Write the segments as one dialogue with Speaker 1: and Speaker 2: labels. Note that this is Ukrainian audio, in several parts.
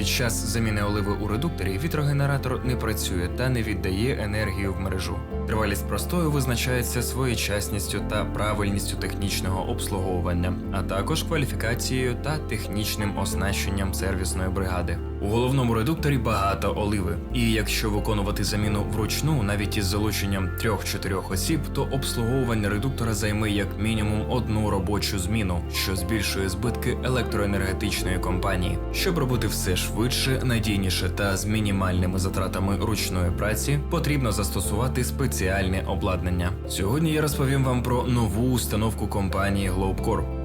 Speaker 1: Під час заміни оливи у редукторі вітрогенератор не працює та не віддає енергію в мережу. Тривалість простою визначається своєчасністю та правильністю технічного обслуговування, а також кваліфікацією та технічним оснащенням сервісної бригади. У головному редукторі багато оливи, і якщо виконувати заміну вручну, навіть із залученням 3-4 осіб, то обслуговування редуктора займе як мінімум одну робочу зміну, що збільшує збитки електроенергетичної компанії. Щоб робити все швидше, надійніше та з мінімальними затратами ручної праці, потрібно застосувати спеціальне обладнання. Сьогодні я розповім вам про нову установку компанії Globcore.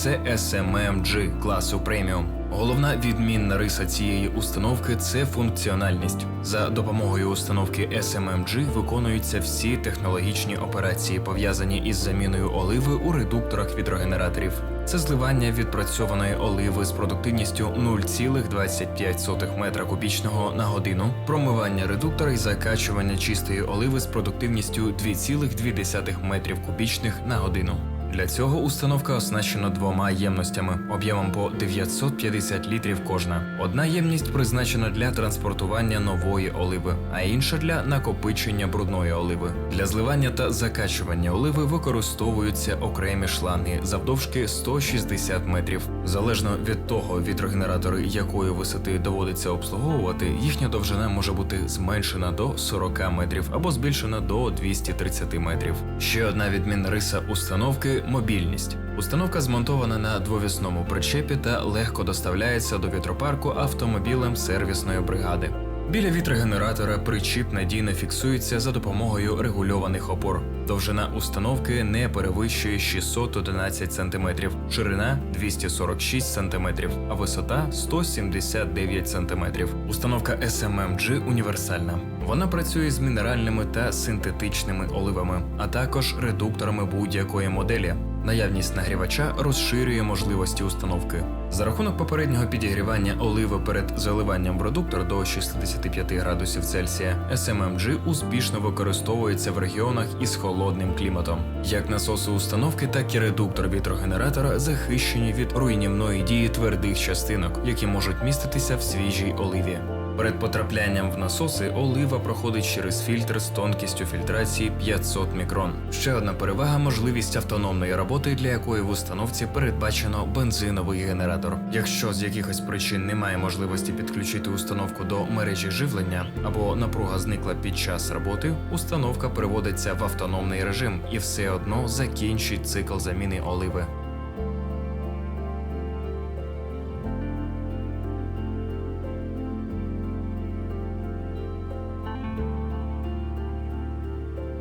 Speaker 1: Це SMMG класу преміум. Головна відмінна риса цієї установки це функціональність. За допомогою установки SMMG виконуються всі технологічні операції, пов'язані із заміною оливи у редукторах вітрогенераторів. Це зливання відпрацьованої оливи з продуктивністю 0,25 метра кубічного на годину, промивання редуктора і закачування чистої оливи з продуктивністю 2,2 метрів кубічних на годину. Для цього установка оснащена двома ємностями об'ємом по 950 літрів кожна. Одна ємність призначена для транспортування нової оливи, а інша для накопичення брудної оливи. Для зливання та закачування оливи використовуються окремі шланги завдовжки 160 метрів. Залежно від того, вітрогенератори якої висоти доводиться обслуговувати, їхня довжина може бути зменшена до 40 метрів або збільшена до 230 метрів. Ще одна відмінна риса установки мобільність. Установка змонтована на двовісному причепі та легко доставляється до вітропарку автомобілем сервісної бригади. Біля вітрогенератора причіп надійно фіксується за допомогою регульованих опор. Довжина установки не перевищує 611 см, ширина 246 см, а висота 179 см. Установка SMMG універсальна. Вона працює з мінеральними та синтетичними оливами, а також редукторами будь-якої моделі. Наявність нагрівача розширює можливості установки. За рахунок попереднього підігрівання оливи перед заливанням в редуктор до 65 градусів Цельсія, SMMG успішно використовується в регіонах із холодним кліматом. Як насоси установки, так і редуктор вітрогенератора захищені від руйнівної дії твердих частинок, які можуть міститися в свіжій оливі. Перед потраплянням в насоси олива проходить через фільтр з тонкістю фільтрації 500 мікрон. Ще одна перевага можливість автономної роботи, для якої в установці передбачено бензиновий генератор. Якщо з якихось причин немає можливості підключити установку до мережі живлення або напруга зникла під час роботи, установка переводиться в автономний режим і все одно закінчить цикл заміни оливи.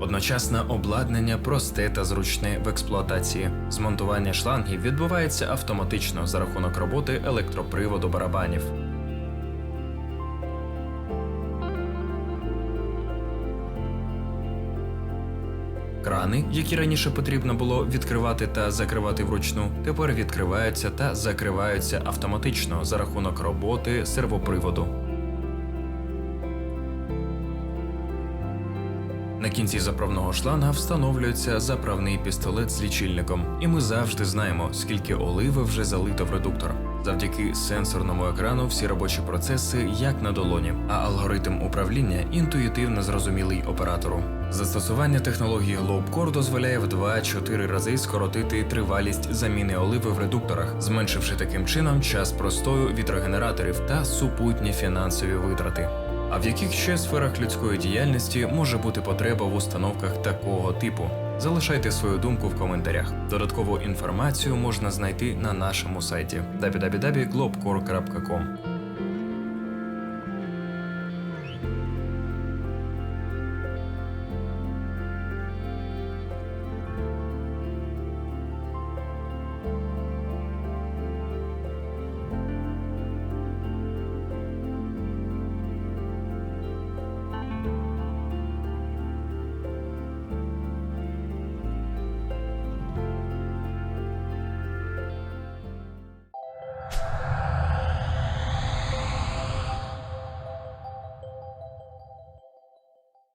Speaker 1: Одночасне обладнання просте та зручне в експлуатації. Змонтування шлангів відбувається автоматично за рахунок роботи електроприводу барабанів. Крани, які раніше потрібно було відкривати та закривати вручну, тепер відкриваються та закриваються автоматично за рахунок роботи сервоприводу. На кінці заправного шланга встановлюється заправний пістолет з лічильником, і ми завжди знаємо, скільки оливи вже залито в редуктор. Завдяки сенсорному екрану всі робочі процеси як на долоні, а алгоритм управління інтуїтивно зрозумілий оператору. Застосування технології Globcore дозволяє в 2-4 рази скоротити тривалість заміни оливи в редукторах, зменшивши таким чином час простою вітрогенераторів та супутні фінансові витрати. А в яких ще сферах людської діяльності може бути потреба в установках такого типу? Залишайте свою думку в коментарях. Додаткову інформацію можна знайти на нашому сайті www.globcore.com.